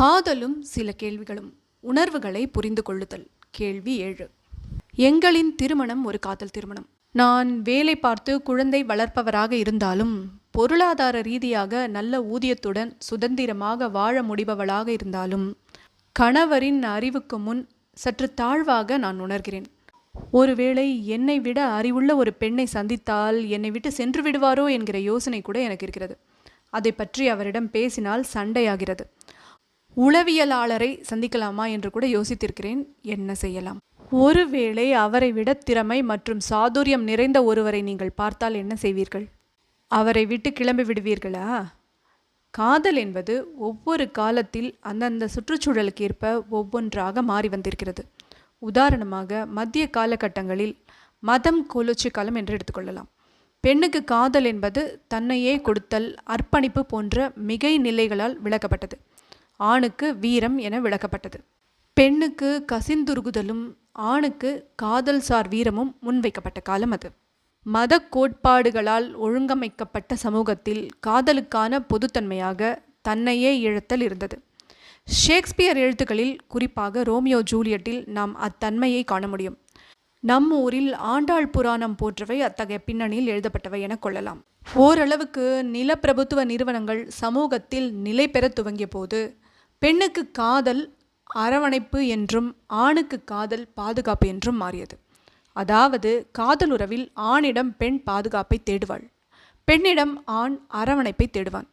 காதலும் சில கேள்விகளும் உணர்வுகளை புரிந்து கொள்ளுதல். கேள்வி ஏழு. எங்களின் திருமணம் ஒரு காதல் திருமணம். நான் வேலை பார்த்து குழந்தை வளர்ப்பவராக இருந்தாலும் பொருளாதார ரீதியாக நல்ல ஊதியத்துடன் சுதந்திரமாக வாழ முடிபவளாக இருந்தாலும் கணவரின் அறிவுக்கு முன் சற்று தாழ்வாக நான் உணர்கிறேன். ஒருவேளை என்னை விட அறிவுள்ள ஒரு பெண்ணை சந்தித்தால் என்னை விட்டு சென்று விடுவாரோ என்கிற யோசனை கூட எனக்கு இருக்கிறது. அதை பற்றி அவரிடம் பேசினால் சண்டையாகிறது. உளவியலாளரை சந்திக்கலாமா என்று கூட யோசித்திருக்கிறேன். என்ன செய்யலாம்? ஒருவேளை அவரை விட திறமை மற்றும் சாதுரியம் நிறைந்த ஒருவரை நீங்கள் பார்த்தால் என்ன செய்வீர்கள்? அவரை விட்டு கிளம்பி விடுவீர்களா? காதல் என்பது ஒவ்வொரு காலத்தில் அந்தந்த சுற்றுச்சூழலுக்கு ஏற்ப ஒவ்வொன்றாக மாறி வந்திருக்கிறது. உதாரணமாக மத்திய காலகட்டங்களில் மதம் கோலோச்சி காலம் என்று எடுத்துக்கொள்ளலாம். பெண்ணுக்கு காதல் என்பது தன்னையே கொடுத்தல் அர்ப்பணிப்பு போன்ற மிகை நிலைகளால் விளக்கப்பட்டது. ஆணுக்கு வீரம் என விளக்கப்பட்டது. பெண்ணுக்கு கசிந்துருகுதலும் ஆணுக்கு காதல் சார் வீரமும் முன்வைக்கப்பட்ட காலம் அது. மத கோட்பாடுகளால் ஒழுங்கமைக்கப்பட்ட சமூகத்தில் காதலுக்கான பொதுத்தன்மையாக தன்னையே இழத்தல் இருந்தது. ஷேக்ஸ்பியர் எழுத்துக்களில் குறிப்பாக ரோமியோ ஜூலியட்டில் நாம் அத்தன்மையை காண முடியும். நம் ஊரில் ஆண்டாள் புராணம் போன்றவை அத்தகைய பின்னணியில் எழுதப்பட்டவை என கொள்ளலாம். ஓரளவுக்கு நிலப்பிரபுத்துவ நிறுவனங்கள் சமூகத்தில் நிலை பெற துவங்கிய போது பெண்ணுக்கு காதல் அரவணைப்பு என்றும் ஆணுக்கு காதல் பாதுகாப்பு என்றும் மாறியது. அதாவது காதலுறவில் ஆணிடம் பெண் பாதுகாப்பை தேடுவாள். பெண்ணிடம் ஆண் அரவணைப்பை தேடுவான்.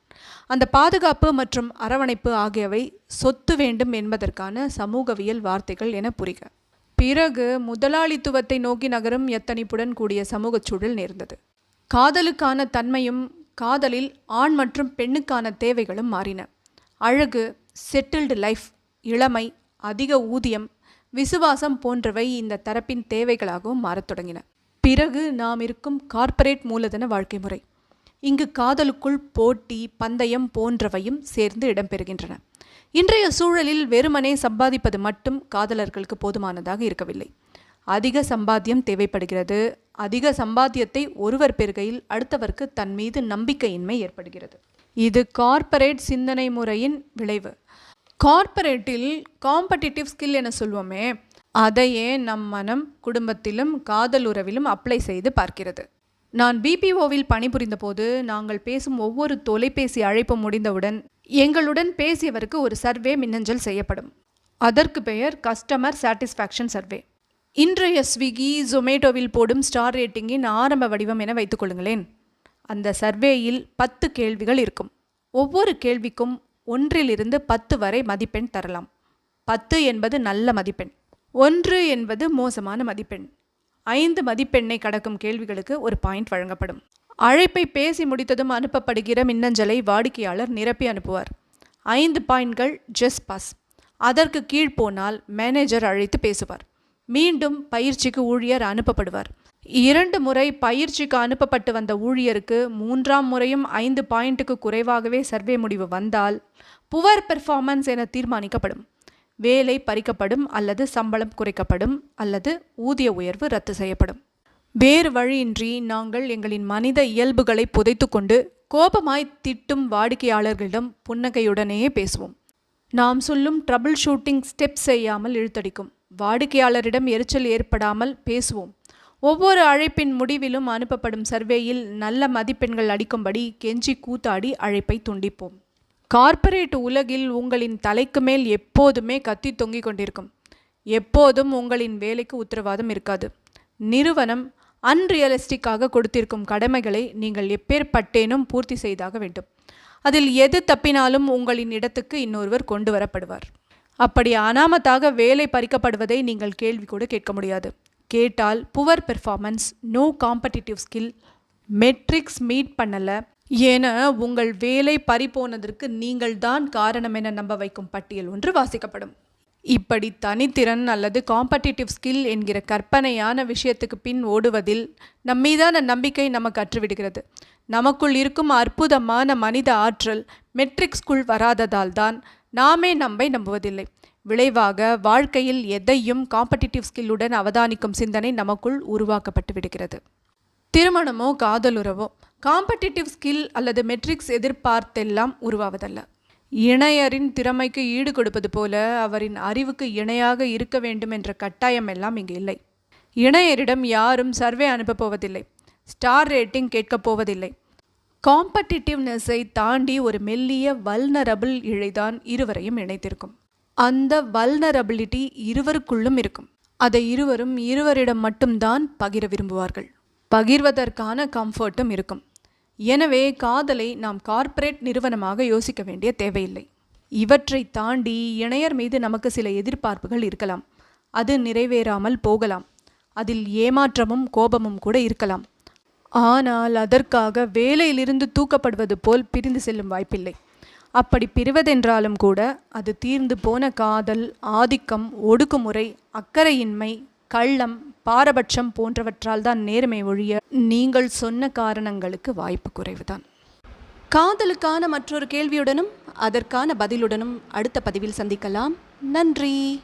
அந்த பாதுகாப்பு மற்றும் அரவணைப்பு ஆகியவை சொத்து வேண்டும் என்பதற்கான சமூகவியல் வார்த்தைகள் என புரிக. பிறகு முதலாளித்துவத்தை நோக்கி நகரும் எத்தனிப்புடன் கூடிய சமூகச் சூழல் நேர்ந்தது. காதலுக்கான தன்மையும் காதலில் ஆண் மற்றும் பெண்ணுக்கான தேவைகளும் மாறின. அழகு செட்டில்டு லைஃப் இளமை அதிக ஊதியம் விசுவாசம் போன்றவை இந்த தரப்பின் தேவைகளாகவும் மாறத் தொடங்கின. பிறகு நாம் இருக்கும் கார்ப்பரேட் மூலதன வாழ்க்கை முறை. இங்கு காதலுக்குள் போட்டி பந்தயம் போன்றவையும் சேர்ந்து இடம்பெறுகின்றன. இன்றைய சூழலில் வெறுமனே சம்பாதிப்பது மட்டும் காதலர்களுக்கு போதுமானதாக இருக்கவில்லை. அதிக சம்பாத்தியம் தேவைப்படுகிறது. அதிக சம்பாத்தியத்தை ஒருவர் பெறுகையில் அடுத்தவருக்கு தன் மீது நம்பிக்கையின்மை ஏற்படுகிறது. இது கார்ப்பரேட் சிந்தனை முறையின் விளைவு. கார்ப்பரேட்டில் காம்படிட்டிவ் ஸ்கில் என சொல்வோமே அதையே நம் மனம் குடும்பத்திலும் காதல் உறவிலும் அப்ளை செய்து பார்க்கிறது. நான் பிபிஓவில் பணிபுரிந்த போது நாங்கள் பேசும் ஒவ்வொரு தொலைபேசி அழைப்பு முடிந்தவுடன் எங்களுடன் பேசியவருக்கு ஒரு சர்வே மின்னஞ்சல் செய்யப்படும். அதற்கு பெயர் கஸ்டமர் சாட்டிஸ்ஃபேக்ஷன் சர்வே இன்றைய ஸ்விக்கி ஜொமேட்டோவில் போடும் ஸ்டார் ரேட்டிங்கின் ஆரம்ப வடிவம் என வைத்துக்கொள்ளுங்களேன் அந்த சர்வேயில் பத்து கேள்விகள் இருக்கும். ஒவ்வொரு கேள்விக்கும் ஒன்றிலிருந்து பத்து வரை மதிப்பெண் தரலாம். பத்து என்பது நல்ல மதிப்பெண். ஒன்று என்பது மோசமான மதிப்பெண். ஐந்து மதிப்பெண்ணை கடக்கும் கேள்விகளுக்கு ஒரு பாயிண்ட் வழங்கப்படும். அழைப்பை பேசி முடித்ததும் அனுப்பப்படுகிற மின்னஞ்சலை வாடிக்கையாளர் நிரப்பி அனுப்புவார். ஐந்து பாயிண்ட்கள் ஜெஸ் பாஸ் அதற்கு கீழ் போனால் மேனேஜர் அழைத்து பேசுவார். மீண்டும் பயிற்சிக்கு ஊழியர் அனுப்பப்படுவார். இரண்டு முறை பயிற்சிக்கு அனுப்பப்பட்டு வந்த ஊழியருக்கு மூன்றாம் முறையும் ஐந்து பாயிண்ட்டுக்கு குறைவாகவே சர்வே முடிவு வந்தால் புவர் பெர்ஃபார்மன்ஸ் என தீர்மானிக்கப்படும். வேலை பறிக்கப்படும் அல்லது சம்பளம் குறைக்கப்படும் அல்லது ஊதிய உயர்வு ரத்து செய்யப்படும். வேறு வழியின்றி நாங்கள் எங்களின் மனித இயல்புகளை புதைத்துக்கொண்டு கோபமாய் திட்டும் வாடிக்கையாளர்களிடம் புன்னகையுடனேயே பேசுவோம். நாம் சொல்லும் ட்ரபிள் ஷூட்டிங் ஸ்டெப் செய்யாமல் இழுத்தடிக்கும். வாடிக்கையாளரிடம் எரிச்சல் ஏற்படாமல் பேசுவோம். ஒவ்வொரு அழைப்பின் முடிவிலும் அனுப்பப்படும் சர்வேயில் நல்ல மதிப்பெண்கள் அடிக்கும்படி கெஞ்சி கூத்தாடி அழைப்பை துண்டிப்போம். கார்ப்பரேட் உலகில் உங்களின் தலைக்கு மேல் எப்போதுமே கத்தி தொங்கிக் கொண்டிருக்கும். எப்போதும் உங்களின் வேலைக்கு உத்தரவாதம் இருக்காது. நிறுவனம் அன்ரியலிஸ்டிக்காக கொடுத்திருக்கும் கடமைகளை நீங்கள் எப்பேற்பட்டேனும் பூர்த்தி செய்தாக வேண்டும். அதில் எது தப்பினாலும் உங்களின் இடத்துக்கு இன்னொருவர் கொண்டு வரப்படுவார். அப்படி அனாமத்தாக வேலை பறிக்கப்படுவதை நீங்கள் கேள்வி கூட கேட்க முடியாது. கேட்டால் poor performance no competitive skill metrics meet பண்ணலை. என உங்கள் வேலை பறிபோனதற்கு நீங்கள் தான் காரணம் என நம்ப வைக்கும் பட்டியல் ஒன்று வாசிக்கப்படும். இப்படி தனித்திறன் அல்லது காம்படிட்டிவ் ஸ்கில் என்கிற கற்பனையான விஷயத்துக்கு பின் ஓடுவதில் நம்மீதான நம்பிக்கை நமக்கு அற்றுவிடுகிறது. நமக்குள் இருக்கும் அற்புதமான மனித ஆற்றல் மெட்ரிக்ஸ்குள் வராததால் தான் நாமே நம்பை நம்புவதில்லை. விளைவாக வாழ்க்கையில் எதையும் காம்படிட்டிவ் ஸ்கில்லுடன் அவதானிக்கும் சிந்தனை நமக்குள் உருவாக்கப்பட்டு விடுகிறது. திருமணமோ காதலுறவோ காம்படிட்டிவ் ஸ்கில் அல்லது மெட்ரிக்ஸ் எதிர்பார்த்தெல்லாம் உருவாவதல்ல. இணையரின் திறமைக்கு ஈடு கொடுப்பது போல அவரின் அறிவுக்கு இணையாக இருக்க வேண்டும் என்ற கட்டாயம் எல்லாம் இங்கு இல்லை. இணையரிடம் யாரும் சர்வே அனுப்பப் போவதில்லை. ஸ்டார் ரேட்டிங் கேட்கப் போவதில்லை. காம்படிட்டிவ்னஸை தாண்டி ஒரு மெல்லிய வல்னரபிள் இழைதான் இருவரையும் இணைத்திருக்கும். அந்த வல்னரபிலிட்டி இருவருக்குள்ளும் இருக்கும். அதை இருவரும் இருவரிடம் மட்டும்தான் பகிர விரும்புவார்கள். பகிர்வதற்கான கம்ஃபர்ட்டும் இருக்கும். எனவே காதலை நாம் கார்ப்பரேட் நிறுவனமாக யோசிக்க வேண்டிய தேவையில்லை. இவற்றை தாண்டி இணையர் மீது நமக்கு சில எதிர்பார்ப்புகள் இருக்கலாம். அது நிறைவேறாமல் போகலாம். அதில் ஏமாற்றமும் கோபமும் கூட இருக்கலாம். ஆனால் அதற்காக வேலையிலிருந்து தூக்கப்படுவது போல் பிரிந்து செல்லும் வாய்ப்பில்லை. அப்படி பிரிவதென்றாலும் கூட அது தீர்ந்து போன காதல் ஆதிக்கம் ஒடுக்குமுறை அக்கறையின்மை கள்ளம் பாரபட்சம் போன்றவற்றால் தான் நேர்மை ஒழிய நீங்கள் சொன்ன காரணங்களுக்கு வாய்ப்பு குறைவுதான். காதலுக்கான மற்றொரு கேள்வியுடனும் அதற்கான பதிலுடனும் அடுத்த பதிவில் சந்திக்கலாம். நன்றி!